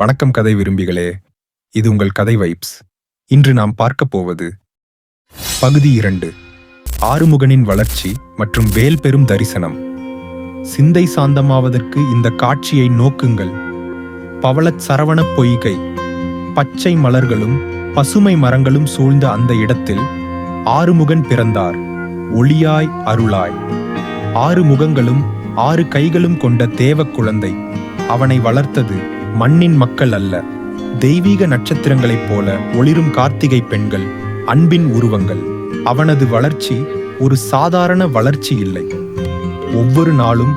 வணக்கம் கதை விரும்பிகளே இது உங்கள் கதை வைப்ஸ். இன்று நாம் பார்க்கப் போவது பகுதி இரண்டு ஆறுமுகனின் வளர்ச்சி மற்றும் வேல் பெறும் தரிசனம். சிந்தை சாந்தமாவதற்கு இந்த காட்சியை நோக்குங்கள். பவளச் சரவண பொய்கை பச்சை மலர்களும் பசுமை மரங்களும் சூழ்ந்த அந்த இடத்தில் ஆறுமுகன் பிறந்தார். ஒளியாய் அருளாய். ஆறு முகங்களும் ஆறு கைகளும் கொண்ட தேவ குழந்தை அவனை வளர்த்தது. மண்ணின் மக்கள் அல்ல தெய்வீக நட்சத்திரங்களைப் போல ஒளிரும் கார்த்திகை பெண்கள் அன்பின் உருவங்கள். அவனது வளர்ச்சி ஒரு சாதாரண வளர்ச்சி இல்லை. ஒவ்வொரு நாளும்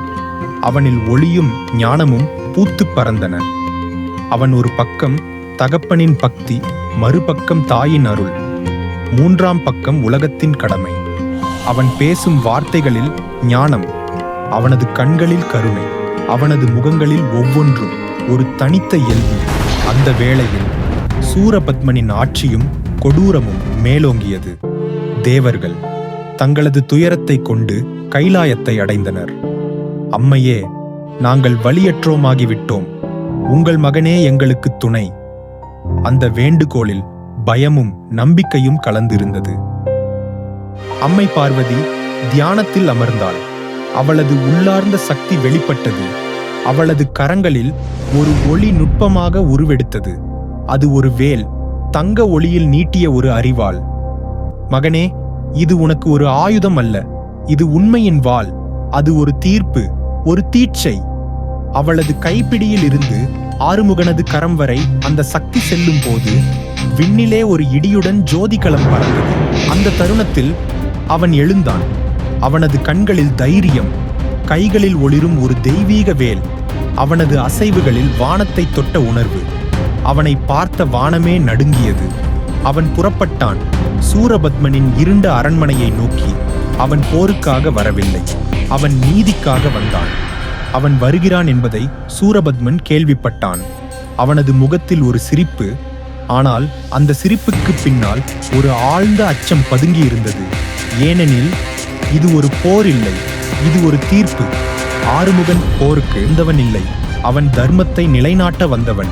அவனில் ஒளியும் ஞானமும் பூத்துப் பறந்தன. அவன் ஒரு பக்கம் தகப்பனின் பக்தி மறுபக்கம் தாயின் அருள். மூன்றாம் பக்கம் உலகத்தின் கடமை. அவன் பேசும் வார்த்தைகளில் ஞானம் அவனது கண்களில் கருணை அவனது முகங்களில் ஒவ்வொன்றும். ஒரு தனித்த இயல்பு. அந்த வேளையில் சூரபத்மனின் ஆட்சியும் கொடூரமும் மேலோங்கியது. தேவர்கள் தங்களது துயரத்தை கொண்டு கைலாயத்தை அடைந்தனர். அம்மையே நாங்கள் வழியற்றோமாகிவிட்டோம். உங்கள் மகனே எங்களுக்கு துணை. அந்த வேண்டுகோளில் பயமும் நம்பிக்கையும் கலந்திருந்தது. அம்மை பார்வதி தியானத்தில் அமர்ந்தாள். அவளது உள்ளார்ந்த சக்தி வெளிப்பட்டது. அவளது கரங்களில் ஒரு ஒளி நுட்பமாக உருவெடுத்தது. அது ஒரு வேல் தங்க ஒளியில் நீட்டிய ஒரு அறிவாள் மகனே இது உனக்கு ஒரு ஆயுதம் அல்ல. இது உண்மையின் வாள். அது ஒரு தீர்ப்பு ஒரு தீட்சை. அவளது கைப்பிடியில் இருந்து ஆறுமுகனது கரம் வரை அந்த சக்தி செல்லும் போது விண்ணிலே ஒரு இடியுடன் ஜோதிகளம் பறந்தது. அந்த தருணத்தில் அவன் எழுந்தான். அவனது கண்களில் தைரியம் கைகளில் ஒளிரும் ஒரு தெய்வீக வேல். அவனது அசைவுகளில் வானத்தை தொட்ட உணர்வு. அவனை பார்த்த வானமே நடுங்கியது. அவன் புறப்பட்டான். சூரபத்மனின் இருண்ட அரண்மனையை நோக்கி அவன் போருக்காக வரவில்லை. அவன் நீதிக்காக வந்தான். அவன் வருகிறான் என்பதை சூரபத்மன் கேள்விப்பட்டான். அவனது முகத்தில் ஒரு சிரிப்பு. ஆனால் அந்த சிரிப்புக்கு பின்னால் ஒரு ஆழ்ந்த அச்சம் பதுங்கி இருந்தது ஏனெனில் இது ஒரு போர் இல்லை. இது ஒரு தீர்ப்பு. ஆறுமுகன் போருக்கு இருந்தவன் இல்லை. அவன் தர்மத்தை நிலைநாட்ட வந்தவன்.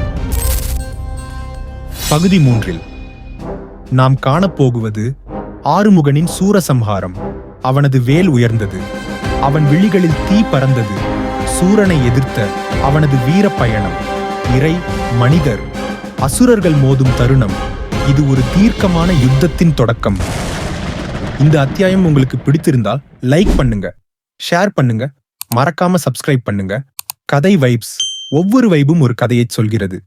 பகுதி மூன்றில் நாம் காணப்போகுவது ஆறுமுகனின் சூரசம்ஹாரம். அவனது வேல் உயர்ந்தது. அவன் விழிகளில் தீ பறந்தது. சூரனை எதிர்த்த அவனது வீர பயணம் இறை மனிதர் அசுரர்கள் மோதும் தருணம். இது ஒரு தீர்க்கமான யுத்தத்தின் தொடக்கம். இந்த அத்தியாயம் உங்களுக்கு பிடித்திருந்தால் லைக் பண்ணுங்க ஷேர் பண்ணுங்க மறக்காம சப்ஸ்கிரைப் பண்ணுங்க. கதை வைப்ஸ் ஒவ்வொரு வைபும் ஒரு கதையை சொல்கிறது.